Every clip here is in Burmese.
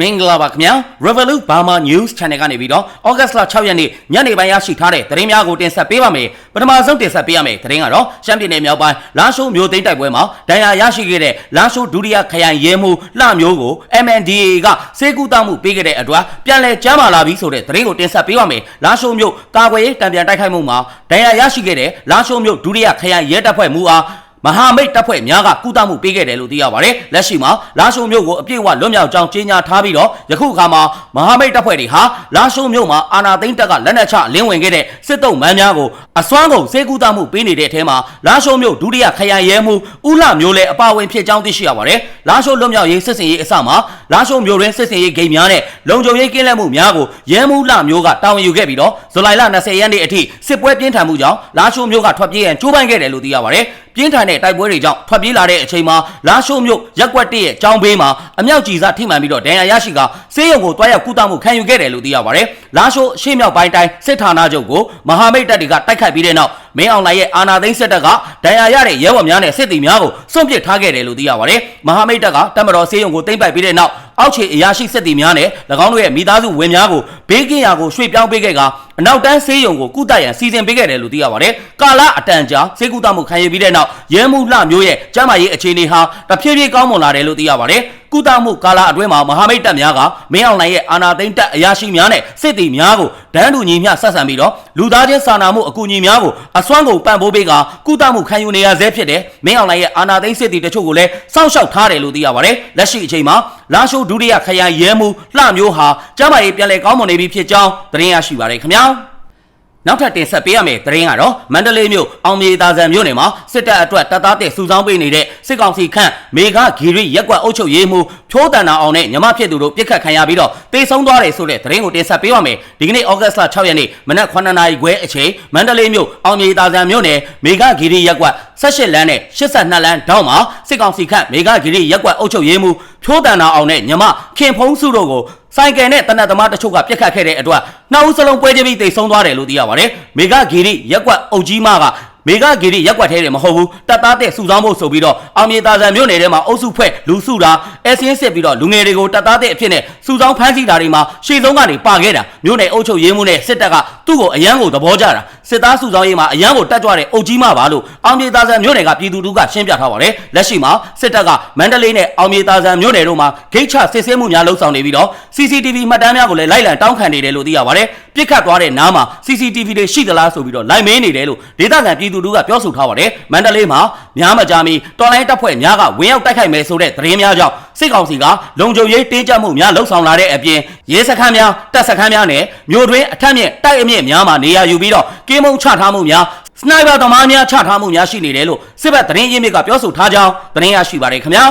မင်္ဂလာပါခင်ဗျာ Revolut Burma News Channel ကနေပြီးတော့ August လ6ရက်နေ့ညနေပိုင်းရရှိထားတဲ့သတင်းများကိုတင်ဆက်ပေးပါမယ်ပထမဆုံးတင်ဆက်ပေးရမယ့်သတင်းကတော့ရှမ်းပြည်နယ်မြောက်ပိုင်းလာရှိုးမြို့သိမ်းတိုက်ပွဲမှာဒဏ်ရာရရှိခဲ့တဲ့လာရှိုးဒုတိယခရိုင်ရဲမှူးလှမျိုးကို MNDAA ကစေကူတာမှုပေးခဲ့တဲ့အတွက်ပြန်လည်ကျမ်းမာလာပြီဆိုတဲ့သတင်းကိုတင်ဆက်ပေးပါမယ်လာရှိုးမြို့ကာကွယ်ရေးတံပြန်တိုက်ခိုက်မှုမှာဒဏ်ရာရရှိခဲ့တဲ့လာရှိုးမြို့ဒုတိယခရိုင်ရဲတပ်ဖွဲ့မှူးအား မဟာမိတ်တပ်ဖွဲ့များကကုသမှုပေးခဲ့တယ်လို့သိရပါတယ်။လက်ရှိမှာလာရှိုးမြို့ကိုအပြည့်အဝလွတ်မြောက်ကြောင်းကြေညာထားပြီးတော့ယခုအခါမှာမဟာမိတ်တပ်ဖွဲ့တွေဟာလာရှိုးမြို့မှာအာနာသိန်းတပ်ကလက်နက်ချလင်းဝင်ခဲ့တဲ့စစ်တုံးမန်းများကိုအစွမ်းကုန်စေကုသမှုပေးနေတဲ့အထဲမှာလာရှိုးမြို့ဒုတိယခရိုင်ရဲမှူးဦးလှမျိုးလည်းအပါအဝင်ဖြစ်ကြောင်းသိရှိရပါတယ်။လာရှိုးလွတ်မြောက်ရေးစစ်စင်ရေးအစမှာလာရှိုးမြို့ရင်းစစ်စင်ရေးဂိမ်းများနဲ့လုံခြုံရေးကင်းလက်မှုများကိုရဲမှူးလှမျိုးကတာဝန်ယူခဲ့ပြီးတော့ဇူလိုင်လ20ရက်နေ့အထိစစ်ပွဲပြင်းထန်မှုကြောင့်လာရှိုးမြို့ကထွက်ပြေးရန်ကြိုးပမ်းခဲ့တယ်လို့သိရပါတယ်။ပြင်းထန်တဲ့တိုက်ပွဲတွေကြောင့်ထွက်ပြေးလာတဲ့အချိန်မှာလာရှိုးမြို့ရက်ကွက်တရဲ့ကျောင်းဘေးမှာအမြောက်ကြီးစားထိမှန်ပြီးတော့ဒဏ်ရာရရှိကဆေးရုံကိုတွားရောက်ကုသမှုခံယူခဲ့တယ်လို့သိရပါတယ်။လာရှိုးရှေ့မြောက်ပိုင်းတိုင်းစစ်ဌာနချုပ်ကိုမဟာမိတ်တပ်တွေကတိုက်ခိုက်ပြီးတဲ့နောက်မင်းအောင်လှိုင်ရဲ့အာဏာသိမ်းစစ်တပ်ကဒဏ်ရာရတဲ့ရဲဘော်များနဲ့စစ်သည်များကိုစွန့်ပစ်ထားခဲ့တယ်လို့သိရပါတယ်။မဟာမိတ်တပ်ကတပ်မတော်ဆေးရုံကိုသိမ်းပိုက်ပြီးတဲ့နောက်အောက်ခြေအရာရှိစစ်သည်များနဲ့၎င်းတို့ရဲ့မိသားစုဝင်များကိုဘေးကင်းရာကိုရွှေ့ပြောင်းပေးခဲ့ကအနောက်တန်းဆေးရုံကိုကုသရန်စီစဉ်ပေးခဲ့တယ်လို့သိရပါတယ်။ကာလအတန်ကြာဆေးကုသမှုခံယူပြီးတဲ့နောက်ရဲမှုလှမျိုးရဲ့ကျန်းမာရေးအခြေအနေဟာတဖြည်းဖြည်းကောင်းမွန်လာတယ်လို့သိရပါတယ်။ ကုသမှုကာလအတွင်းမှာမဟာမိတ်တပ်များကမင်းအောင်လှိုင်ရဲ့အာဏာသိမ်းတပ်အရာရှိများနဲ့စစ်သည်များကိုဒန်းတူညီမျှဆက်ဆံပြီးတော့လူသားချင်းစာနာမှုအကူအညီများကိုအစွမ်းကုန်ပံ့ပိုးပေးကကုသမှုခံယူနေရဆဲဖြစ်တယ်။မင်းအောင်လှိုင်ရဲ့အာဏာသိမ်းစစ်သည်တချို့ကိုလည်းစောင့်ရှောက်ထားတယ်လို့သိရပါတယ်။လက်ရှိအချိန်မှာလာရှိုးဒုတိယခရိုင်ရဲမှုလှမျိုးဟာကျမ်းမာရေးပြန်လည်ကောင်းမွန်နေပြီဖြစ်ကြောင်းသတင်းရရှိပါတယ်ခင်ဗျာ။ နောက်ထပ်တင်ဆက်ပေးရမယ့်သတင်းကတော့မန္တလေးမြို့အောင်မြေသာဇံမြို့နယ်မှာစစ်တပ်အတွက်တပ်သားတဲ့စုဆောင်းပေးနေတဲ့စစ်ကောင်စီခန့်မေဃဂီရိရက်ကွက်အုပ်ချုပ်ရေးမှူးဖြိုးတန်နာအောင်နဲ့ညမဖြစ်သူတို့ပြစ်ခတ်ခံရပြီးတော့တေဆုံးသွားတယ်ဆိုတဲ့သတင်းကိုတင်ဆက်ပေးပါမယ်ဒီကနေ့ဩဂတ်စ်လ6ရက်နေ့မနက်9နာရီခွဲအချိန်မန္တလေးမြို့အောင်မြေသာဇံမြို့နယ်မေဃဂီရိရက်ကွက်18လမ်းနဲ့82လမ်းတောင်းမှာစစ်ကောင်စီခန့်မေဃဂီရိရက်ကွက်အုပ်ချုပ်ရေးမှူး ဖြိုးတန်နာအောင်နဲ့ညမခင်ဖုံးစုတို့ကိုဆိုင်ကယ်နဲ့တနတ်သမားတချို့ကပြစ်ခတ်ခဲ့တဲ့အတွက်နှစ်ဦးစလုံးပွဲချင်းပြီးတိတ်ဆုံးသွားတယ်လို့သိရပါတယ်။မေဂဂီရီရက်ကွက်အုပ်ကြီးမကမေဂဂီရီရက်ကွက်ထဲတယ်မဟုတ်ဘူးတပ်သားတဲ့စုဆောင်းဖို့ဆိုပြီးတော့အောင်မြေသာဇံမြို့နယ်ထဲမှာအုပ်စုဖွဲ့လူစုတာအစင်းစစ်ပြီးတော့လူငယ်တွေကိုတပ်သားတဲ့အဖြစ်နဲ့စုဆောင်းဖမ်းဆီးတာတွေမှာရှေ့ဆုံးကနေပါခဲ့တာမြို့နယ်အုပ်ချုပ်ရေးမှုနဲ့စစ်တပ်ကသူ့ကိုအရန်ကိုသဘောကျတာ စစ်သားစုဆောင်းရေးမှာအရန်ကိုတက်ကြွတဲ့အုပ်ကြီးမပါလို့အောင်မြေသာဇံမြို့နယ်ကပြည်သူတို့ကရှင်းပြထားပါတယ်လက်ရှိမှာစစ်တပ်ကမန္တလေးနဲ့အောင်မြေသာဇံမြို့နယ်တို့မှာဂိတ်ချစစ်ဆေးမှုများလှုပ်ဆောင်နေပြီးတော့ CCTV မှတ်တမ်းများကိုလည်းလိုက်လံတောင်းခံနေတယ်လို့သိရပါတယ်ပြစ်ခတ်သွားတဲ့နားမှာ CCTV တွေရှိသလားဆိုပြီးတော့လိုက်မင်းနေတယ်လို့ဒေသခံပြည်သူတို့ကပြောဆိုထားပါတယ်မန္တလေးမှာများမကြမီတော်လိုင်းတပ်ဖွဲ့များကဝင်ရောက်တိုက်ခိုက်မယ်ဆိုတဲ့သတင်းများကြောင့်စစ်ကောင်စီကလုံခြုံရေးတင်းကျပ်မှုများလှုပ်ဆောင်လာတဲ့အပြင်ရဲစခန်းများတပ်စခန်းများနဲ့မြို့တွင်းအထက်မြင့်တိုက်အမြင့်များမှာနေရာယူပြီးတော့ကင်းမုံချထားမှုများစနိုက်ပါသမားများချထားမှုများရှိနေတယ်လို့စစ်ဘက်သတင်းရင်းမြစ်ကပြောဆိုထားကြောင်းသတင်းရရှိပါတယ်ခင်ဗျာ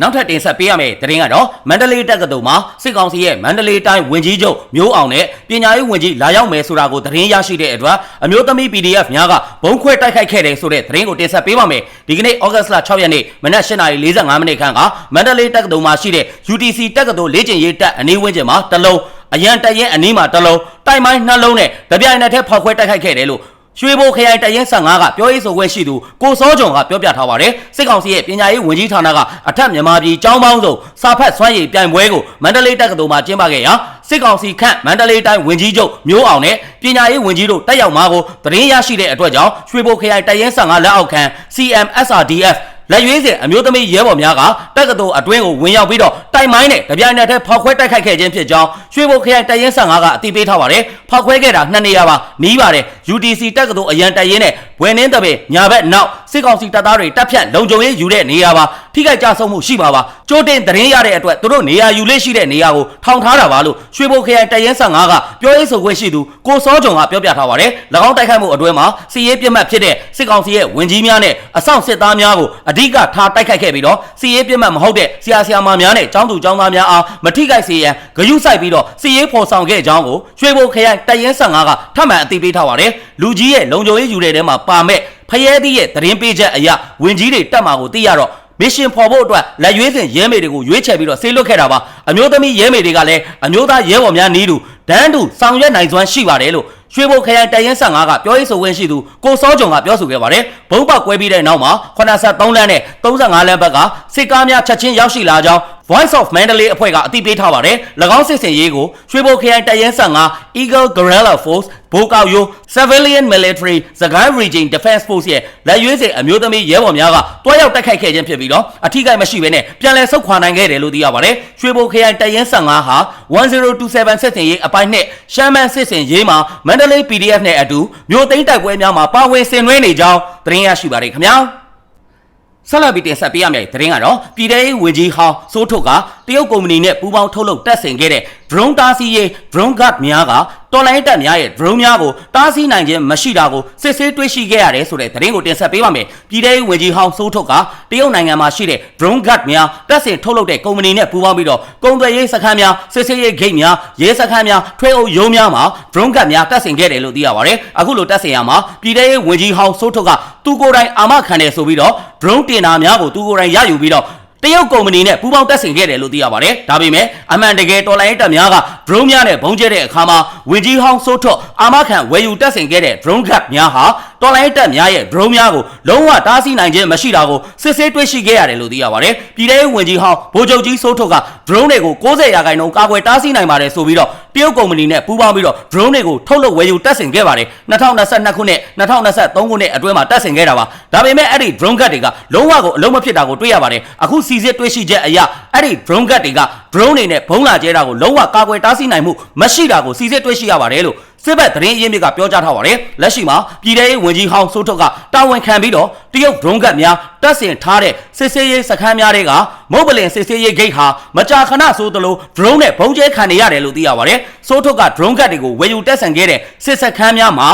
နောက်ထပ်တင်ဆက်ပေးရမယ့်သတင်းကတော့မန္တလေးတက္ကသိုလ်မှာစစ်ကောင်စီရဲ့မန္တလေးတိုင်းဝင်ကြီးချုပ်မျိုးအောင်နဲ့ပညာရေးဝန်ကြီးလာရောက်မယ်ဆိုတာကိုသတင်းရရှိတဲ့အတွက်အမျိုးသမီး PDF များကဘုံခွဲတိုက်ခိုက်ခဲ့တယ်ဆိုတဲ့သတင်းကိုတင်ဆက်ပေးပါမယ်ဒီကနေ့ဩဂတ်စ်လ6ရက်နေ့မနက်8:45မိနစ်ခန့်ကမန္တလေးတက္ကသိုလ်မှာရှိတဲ့ UTC တက္ကသိုလ်လေ့ကျင့်ရေးတပ်အနီးဝန်းကျင်မှာတလုံးအရန်တရင်အနီးမှာတလုံးတိုက်မိုင်းနှလုံးနဲ့ကြပြိုင်နဲ့ထဲဖောက်ခွဲတိုက်ခိုက်ခဲ့တယ်လို့ ရွှေဘိုခရိုင်တရင်15ကပြောရေးဆိုခွင့်ရှိသူကိုစောကြုံကပြောပြထားပါတယ်စစ်ကောင်စီရဲ့ပညာရေးဝန်ကြီးဌာနကအထက်မြန်မာပြည်ចောင်းပေါင်းစုံစာဖတ်စွမ်းရည်ပြိုင်ပွဲကိုမန္တလေးတက္ကသိုလ်မှာကျင်းပခဲ့ရာစစ်ကောင်စီခန့်မန္တလေးတိုင်းဝန်ကြီးချုပ်မျိုးအောင်နဲ့ပညာရေးဝန်ကြီးတို့တက်ရောက်မှာကိုသတင်းရရှိတဲ့အတွက်ကြောင့်ရွှေဘိုခရိုင်တရင်15လက်အောက်ခံ CMSRDF လက်ရွေးစင်အမျိုးသမီးရဲဘော်များကတက္ကသိုလ်အတွင်းကိုဝင်ရောက်ပြီးတော့တိုက်မိုင်းနဲ့ကြပြိုင်နဲ့ထဲဖောက်ခွဲတိုက်ခိုက်ခဲ့ခြင်းဖြစ်ကြောင်းရွှေဘိုခရိုင်တရင်15ကအတည်ပြုထားပါတယ်ဖောက်ခွဲခဲ့တာနှစ်နေရာပါနီးပါတယ် UTC တက္ကသိုလ်အရန်တရင်နဲ့ဘွယ်နှင်းတပင်ညာဘက်နောက်စစ်ကောင်စီတပ်သားတွေတပ်ဖြတ်လုံခြုံရေးယူတဲ့နေရာပါထိခိုက်ကြဆုံးမှုရှိပါပါကြိုးတင်သတင်းရတဲ့အတွက်သူတို့နေရာယူလေးရှိတဲ့နေရာကိုထောင်ထားတာပါလို့ရွှေဘိုခရိုင်တရင်15ကပြောရေးဆိုခွင့်ရှိသူကိုစောကြုံကပြောပြထားပါတယ်၎င်းတိုက်ခိုက်မှုအတွင်းမှာစီရေးပြစ်မှတ်ဖြစ်တဲ့စစ်ကောင်စီရဲ့ဝင်ကြီးများနဲ့အဆောင်စစ်သားများကိုအဓိကထားတိုက်ခိုက်ခဲ့ပြီးတော့စီရေးပြစ်မှတ်မဟုတ်တဲ့ဆရာဆရာမများနဲ့ចောင်းသူចောင်းသားများအားမထိခိုက်စေရန်ဂရုစိုက်ပြီးတော့စီရေးဖော်ဆောင်ခဲ့ကြောင်းကိုရွှေဘိုခရိုင်တရင်15ကထပ်မံအသိပေးထားပါတယ်လူကြီးရဲ့လုံခြုံရေးယူတဲ့ထဲမှာပါမဲ့ဖရဲသီးရဲ့သတင်းပေးချက်အရဝင်ကြီးတွေတက်မှာကိုသိရတော့မစ်ရှင်ဖော်ဖို့အတွက်လက်ရွေးစင်ရဲမေတွေကိုရွေးချယ်ပြီးတော့ဆေးလွတ်ခဲ့တာပါအမျိုးသမီးရဲမေတွေကလည်းအမျိုးသားရဲဘော်များနီးတူဒန်းတူဆောင်ရွက်နိုင်စွမ်းရှိပါတယ်လို့ရွှေဘိုခရိုင်တရင်15ကပြောရေးဆိုခွင့်ရှိသူကိုစောကြုံကပြောဆိုခဲ့ပါတယ်ဘုံပေါက်ကွဲပြီးတဲ့နောက်မှာ83လမ်းနဲ့35လမ်းဘက်ကစစ်ကားများချက်ချင်းရောက်ရှိလာကြောင်း Voice of Mandalay အဖွဲ့ကအသိပေးထားပါတယ်၎င်းစစ်စင်ရေးကိုရွှေဘိုခရိုင်တရင်ဆန်က Eagle Guerrilla Force ဘိုးကောက်ရိုး Civilian Military စကိုင်း Region Defense Force ရဲ့လက်ရွေးစင်အမျိုးသမီးရဲဘော်များကတွားရောက်တိုက်ခိုက်ခဲ့ခြင်းဖြစ်ပြီးတော့အထိကိမရှိဘဲနဲ့ပြန်လည်ဆုတ်ခွာနိုင်ခဲ့တယ်လို့သိရပါတယ်ရွှေဘိုခရိုင်တရင်ဆန်ကဟာ1027စစ်စင်ရေးအပိုင်းနှစ်ရှမ်းမန်းစစ်စင်ရေးမှာ Mandalay PDF နဲ့အတူမြို့သိမ်းတိုက်ပွဲများမှာပါဝင်ဆင်နွှဲနေကြောင်းသတင်းရရှိပါတယ်ခင်ဗျာ ဆက်လက်ပြီးတင်ဆက်ပေးရမယ့်သတင်းကတော့ပြည်ထောင်စုဝန်ကြီးဟောင်းစိုးထုတ်က တရုတ်ကုမ္ပဏီနဲ့ပူးပေါင်းထုတ်လုပ်တပ်ဆင်ခဲ့တဲ့ drone တားဆီးရေး drone guard များကတော်လိုင်းတပ်များရဲ့ drone များကိုတားဆီးနိုင်ခြင်းမရှိတာကိုစစ်ဆေးတွေ့ရှိခဲ့ရတယ်ဆိုတဲ့သတင်းကိုတင်ဆက်ပေးပါမယ်။ပြည်ထောင်စုဝန်ကြီးဟောင်းစိုးထုတ်ကတရုတ်နိုင်ငံမှာရှိတဲ့ drone guard များတပ်ဆင်ထုတ်လုပ်တဲ့ကုမ္ပဏီနဲ့ပူးပေါင်းပြီးတော့ကုန်သွယ်ရေးစခန်းများစစ်ဆေးရေးဂိတ်များရဲစခန်းများထွေအုပ်ရုံးများမှာ drone guard များတပ်ဆင်ခဲ့တယ်လို့သိရပါတယ်။အခုလိုတပ်ဆင်ရမှာပြည်ထောင်စုဝန်ကြီးဟောင်းစိုးထုတ်ကသူကိုယ်တိုင်အာမခံတယ်ဆိုပြီးတော့ drone တင်တာများကိုသူကိုယ်တိုင်ရယူပြီးတော့ တရုတ်ကုမ္ပဏီနဲ့ပူးပေါင်းတက်ဆင်ခဲ့တယ်လို့သိရပါတယ်။ဒါပေမဲ့အမှန်တကယ်တော်လိုင်းတပ်များက drone များနဲ့ဘုံကျဲတဲ့အခါမှာဝင်ကြီးဟောင်းစိုးထွတ်အာမခံဝယ်ယူတက်ဆင်ခဲ့တဲ့ drone guard များဟာ တော်လိုင်းတပ်များရဲ့ drone များကိုလုံးဝတားဆီးနိုင်ခြင်းမရှိတာကိုစစ်ဆေးတွေ့ရှိခဲ့ရတယ်လို့သိရပါတယ်။ပြည်ထောင်ဝင်ကြီးဟောင်းဗိုလ်ချုပ်ကြီးစိုးထွတ်က drone တွေကို60ရာခိုင်နှုန်းကာကွယ်တားဆီးနိုင်ပါတယ်ဆိုပြီးတော့တရုတ်ကုမ္ပဏီနဲ့ပူးပေါင်းပြီးတော့ drone တွေကိုထုတ်လုပ်ဝယ်ယူတက်ဆင်ခဲ့ပါတယ်2022ခုနှစ်2023ခုနှစ်အတွင်းမှာတက်ဆင်ခဲ့တာပါ။ဒါပေမဲ့အဲ့ဒီ drone guard တွေကလုံးဝကိုအလုံးမဖြစ်တာကိုတွေ့ရပါတယ်။အခုစီစစ်တွေ့ရှိချက်အရအဲ့ဒီ drone guard တွေက drone တွေနဲ့ဘုံလာကျဲတာကိုလုံးဝကာကွယ်တားဆီးနိုင်မှုမရှိတာကိုစီစစ်တွေ့ရှိရပါတယ်လို့ စစ်ဘက်သတင်းအရင်းမြစ်ကပြောကြားထားပါတယ်လက်ရှိမှာပြည်ထောင်ရေးဝန်ကြီးဟောင်းစိုးထုတ်ကတာဝန်ခံပြီးတော့တရုတ် drone guard များတပ်ဆင်ထားတဲ့စစ်ဆေးရေးစခန်းများတွေကမုတ်ပလင်စစ်ဆေးရေးဂိတ်ဟာမကြာခဏဆိုသလို drone နဲ့ဘုံကျဲခံနေရတယ်လို့သိရပါတယ်စိုးထုတ်က drone guard တွေကိုဝယ်ယူတပ်ဆင်ခဲ့တဲ့စစ်စခန်းများမှာ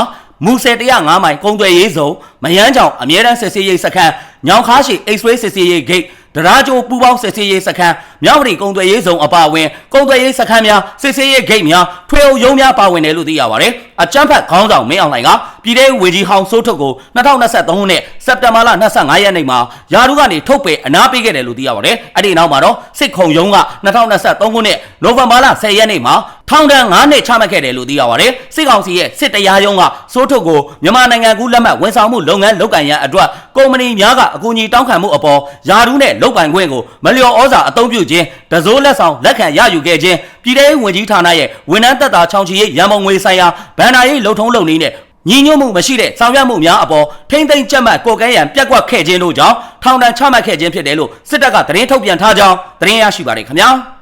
မူဆယ်105မိုင်ကုန်းသွယ်ရေးစုံမယန်းချောင်အမြဲတမ်းစစ်ဆေးရေးစခန်းညောင်ခါရှိ X-ray စစ်ဆေးရေးဂိတ် ဒရာဂျိုပူပေါင်းစစ်ဆေးရေးစခန်းမြောက်ပရီကုံသွယ်ရေးဆောင်အပါအဝင်ကုံသွယ်ရေးစခန်းများစစ်ဆေးရေးဂိတ်များထွေအုပ်ရုံးများပါဝင်တယ်လို့သိရပါတယ်။အကြမ်းဖက်ခေါင်းဆောင်မင်းအောင်လှိုင်ကပြည်ထောင်ဝင်ကြီးဟောင်းစိုးထုတ်ကို2023ခုနှစ်စက်တင်ဘာလ25ရက်နေ့မှာယာရုကနေထုတ်ပယ်အနားပေးခဲ့တယ်လို့သိရပါတယ်။အဲ့ဒီနောက်မှာတော့စစ်ခုံရုံးက2023ခုနှစ်နိုဝင်ဘာလ10ရက်နေ့မှာ ထောင်ဒဏ်9နှစ်ချမှတ်ခဲ့တယ်လို့သိရပါတယ်။စစ်ကောင်စီရဲ့စစ်တရားရုံးကစိုးထုတ်ကိုမြန်မာနိုင်ငံကူးလက်မှတ်ဝန်ဆောင်မှုလုပ်ငန်းလုပ်ကိုင်ရန်အတွက်ကုမ္ပဏီများကအကူအညီတောင်းခံမှုအပေါ်ယာရုနဲ့လုပ်ပိုင်ခွင့်ကိုမလျော်ဩဇာအသုံးပြုခြင်းတစိုးလက်ဆောင်လက်ခံရယူခဲ့ခြင်းပြည်ထောင်ဝင်ကြီးဌာနရဲ့ဝန်ထမ်းသက်သာချောင်ချီရေးရန်ပုံငွေဆိုင်ရာဗန်နာရေးလုံထုံးလုံနည်းနဲ့ညီညွတ်မှုမရှိတဲ့ဆောင်ရွက်မှုများအပေါ်ထိမ့်သိမ့်ကြက်မှတ်ကိုကဲရန်ပြက်ကွက်ခဲ့ခြင်းတို့ကြောင့်ထောင်ဒဏ်ချမှတ်ခဲ့ခြင်းဖြစ်တယ်လို့စစ်တပ်ကသတင်းထုတ်ပြန်ထားကြောင်းသတင်းရရှိပါတယ်ခင်ဗျာ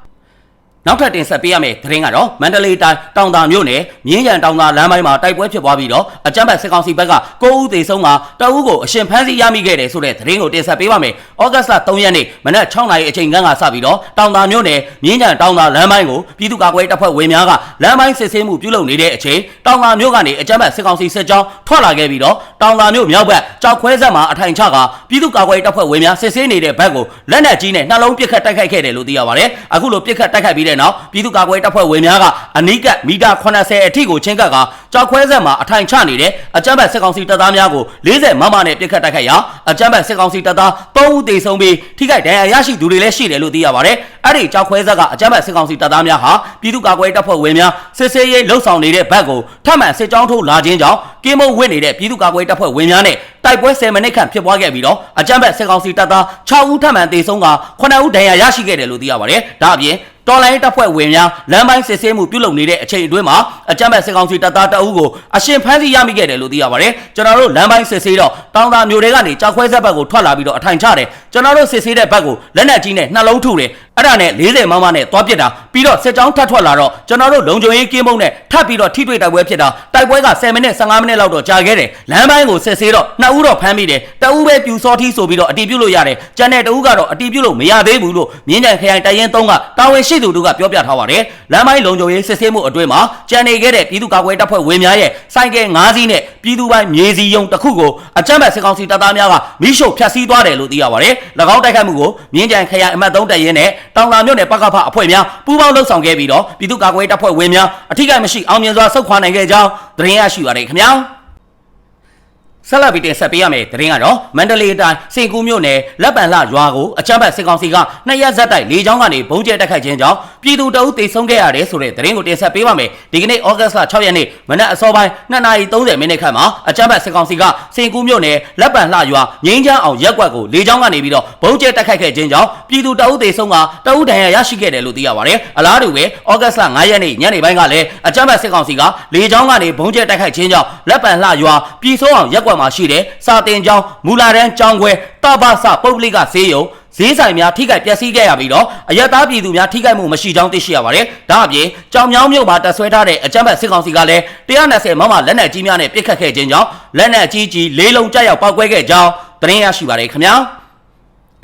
နောက်ထပ်တင်ဆက်ပေးရမယ့်သတင်းကတော့မန္တလေးတိုင်းတောင်သာမြို့နယ်မြင်းရန်တောင်သာလမ်းပိုင်းမှာတိုက်ပွဲဖြစ်ပွားပြီးတော့အကြမ်းဖက်စစ်ကောင်စီဘက်က9ဦးသေဆုံးကတအုပ်ကိုအရှင်ဖမ်းဆီးရမိခဲ့တယ်ဆိုတဲ့သတင်းကိုတင်ဆက်ပေးပါမယ်။ဩဂတ်စ်လ3ရက်နေ့မနက်6နာရီအချိန်ခန့်ကစပြီးတော့တောင်သာမြို့နယ်မြင်းရန်တောင်သာလမ်းပိုင်းကိုပြည်သူ့ကာကွယ်တပ်ဖွဲ့ဝင်များကလမ်းပိုင်းစစ်ဆေးမှုပြုလုပ်နေတဲ့အချိန်တောင်သာမြို့ကနေအကြမ်းဖက်စစ်ကောင်စီစစ်ကြောင်းထွက်လာခဲ့ပြီးတော့တောင်သာမြို့မြောက်ဘက်ကြောက်ခွဲဆက်မှာအထိုင်ချကပြည်သူ့ကာကွယ်တပ်ဖွဲ့ဝင်များစစ်ဆေးနေတဲ့ဘက်ကိုလက်နက်ကြီးနဲ့နှလုံးပစ်ခတ်တိုက်ခိုက်ခဲ့တယ်လို့သိရပါတယ်။အခုလိုပစ်ခတ်တိုက်ခိုက်ပြီးတဲ့နောက်ပြည်သူ့ကာကွယ်တပ်ဖွဲ့ဝင်များကအနီးကပ်မီတာ80အထိကိုချင်းကပ်ကကြောက်ခွဲဆက်မှာအထိုင်ချနေတဲ့အကြမ်းဖက်စစ်ကောင်စီတပ်သားများကို40မမနဲ့ပစ်ခတ်တိုက်ခိုက်ရာအကြမ်းဖက်စစ်ကောင်စီတပ်သား3ဦးသေဆုံးပြီးထိခိုက်ဒဏ်ရာရရှိသူတွေလည်းရှိတယ်လို့သိရပါတယ်။အဲ့ဒီကြောက်ခွဲဆက်ကအကြမ်းဖက်စစ်ကောင်စီတပ်သားများဟာပြည်သူ့ကာကွယ်တပ်ဖွဲ့ဝင်များစစ်ဆေးရေးလှုပ်ဆောင်နေတဲ့ဘက်ကိုထပ်မံစစ်ကြောင်းထိုးလာခြင်းကြောင့်ကင်းမုံဝင့်နေတဲ့ပြည်သူ့ကာကွယ်တပ်ဖွဲ့ဝင်များနဲ့တိုက်ပွဲ10မိနစ်ခန့်ဖြစ်ပွားခဲ့ပြီးတော့အကြမ်းဖက်စစ်ကောင်စီတပ်သား6ဦးထပ်မံသေဆုံးက9ဦးဒဏ်ရာရရှိခဲ့တယ်လို့သိရပါတယ်။ဒါအပြင်တော်လိုင်းတပ်ဖွဲ့ဝင်များလမ်းပိုင်းစစ်ဆေးမှုပြုလုပ်နေတဲ့အချိန်အတွင်းမှာအကြမ်းဖက်စစ်ကောင်စီတပ်သားတအုပ်ကိုအရှင်ဖမ်းဆီးရမိခဲ့တယ်လို့သိရပါတယ်ကျွန်တော်တို့လမ်းပိုင်းစစ်ဆေးတော့တောင်သာမျိုးတွေကနေကြောက်ခွဲဆက်ဘက်ကိုထွက်လာပြီးတော့အထိုင်ချတယ်ကျွန်တော်တို့စစ်ဆေးတဲ့ဘက်ကိုလက်နက်ကြီးနဲ့နှလုံးထုတယ်အဲ့ဒါနဲ့40မမနဲ့သွားပစ်တာပြီးတော့စစ်ကြောင်းထပ်ထွက်လာတော့ကျွန်တော်တို့လုံခြုံရေးကင်းမုံနဲ့ထပ်ပြီးတော့ထိတွေ့တိုက်ပွဲဖြစ်တာတိုက်ပွဲက10မိနစ်15မိနစ်လောက်တော့ကြာခဲ့တယ်လမ်းပိုင်းကိုစစ်ဆေးတော့နှစ်ဦးတော့ဖမ်းမိတယ်တအူးပဲပြူစောထီးဆိုပြီးတော့အတီးပြုတ်လို့ရတယ်ကျန်တဲ့တအူးကတော့အတီးပြုတ်လို့မရသေးဘူးလို့မြင်းကြံခရိုင်တရင်3ကတာဝန်ရှိသူတို့ကပြောပြထားပါတယ်လမ်းပိုင်းလုံခြုံရေးစစ်ဆေးမှုအတွင်းမှာကြံနေခဲ့တဲ့ပြည်သူ့ကာကွယ်တပ်ဖွဲ့ဝင်များရဲ့စိုက်ကဲ၅စီးနဲ့ပြည်သူပိုင်းမြေစီယုံတစ်ခုကိုအကြမ်းဖက်စစ်ကောင်စီတပ်သားများကမိရှို့ဖျက်ဆီးသွားတယ်လို့သိရပါတယ်၎င်းတိုက်ခိုက်မှုကိုမြင်းကြံခရိုင်အမှတ်3တပ်ရင်းနဲ့ တောင်လာမြို့နယ်ပကဖအဖွဲ့များပူးပေါင်းလှုပ်ဆောင်ခဲ့ပြီးတော့ပြည်သူ့ကာကွယ်တပ်ဖွဲ့ဝင်များအထူးကိမရှိအောင်မြင်စွာဆုတ်ခွာနိုင်ခဲ့ကြောင်းသတင်းရရှိပါတယ်ခင်ဗျာ ဆက်လက်ပြီးတင်ဆက်ပေးရမယ့်သတင်းကတော့မန္တလေးတိုင်းစင်ကူးမြို့နယ်လက်ပံလှရွာကိုအကြမ်းဖက်စစ်ကောင်စီကနှစ်ရက်ဇက်တိုက်လေကြောင်းကနေဘုံကျဲတက်ခိုက်ခြင်းကြောင့်ပြည်သူတအုပ်တေဆုံးခဲ့ရတယ်ဆိုတဲ့သတင်းကိုတင်ဆက်ပေးပါမယ်ဒီကနေ့ဩဂတ်စ်လ6ရက်နေ့မနက်အစောပိုင်း2:30မိနစ်ခန့်မှာအကြမ်းဖက်စစ်ကောင်စီကစင်ကူးမြို့နယ်လက်ပံလှရွာငိမ့်ချမ်းအောင်ရက်ကွက်ကိုလေကြောင်းကနေပြီးတော့ဘုံကျဲတက်ခိုက်ခဲ့ခြင်းကြောင့်ပြည်သူတအုပ်တေဆုံးကတအုပ်ဒဏ်ရာရရှိခဲ့တယ်လို့သိရပါတယ်အလားတူပဲဩဂတ်စ်လ9ရက်နေ့ညနေပိုင်းကလည်းအကြမ်းဖက်စစ်ကောင်စီကလေကြောင်းကနေဘုံကျဲတက်ခိုက်ခြင်းကြောင့်လက်ပံလှရွာပြည်စိုးအောင်ရက်ကွက်မှာရှိတဲ့စာတင်ကျောင်းမူလာတန်းကျောင်းခွဲတဘဆပုပ်ပလိကဈေးရုံဈေးဆိုင်များထိခိုက်ပျက်စီးခဲ့ရပြီးတော့အရက်သားပြည်သူများထိခိုက်မှုမရှိကြောင်းသိရှိရပါတယ်။ဒါအပြင်ကြောင်မြောင်းမြို့မှာတပ်ဆွဲထားတဲ့အကြမ်းဖက်စစ်ကောင်စီကလည်း120မမလက်နက်ကြီးများနဲ့ပစ်ခတ်ခဲ့ခြင်းကြောင့်လက်နက်ကြီးကြီးလေးလုံးကြောက်ရောက်ပောက်ကွဲခဲ့ကြောင်းသတင်းရရှိပါတယ်ခင်ဗျာ။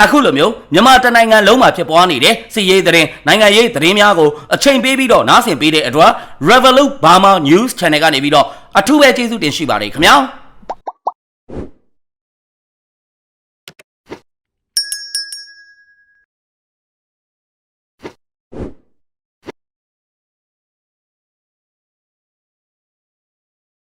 အခုလိုမျိုးမြန်မာတနိုင်ငံလုံးမှာဖြစ်ပွားနေတဲ့စီရေးသတင်းနိုင်ငံရေးသတင်းများကိုအချိန်ပေးပြီးတော့နားဆင်ပေးတဲ့အတွက် Revolut Burma News Channel ကနေပြီးတော့အထူးပဲကျေးဇူးတင်ရှိပါတယ်ခင်ဗျာ။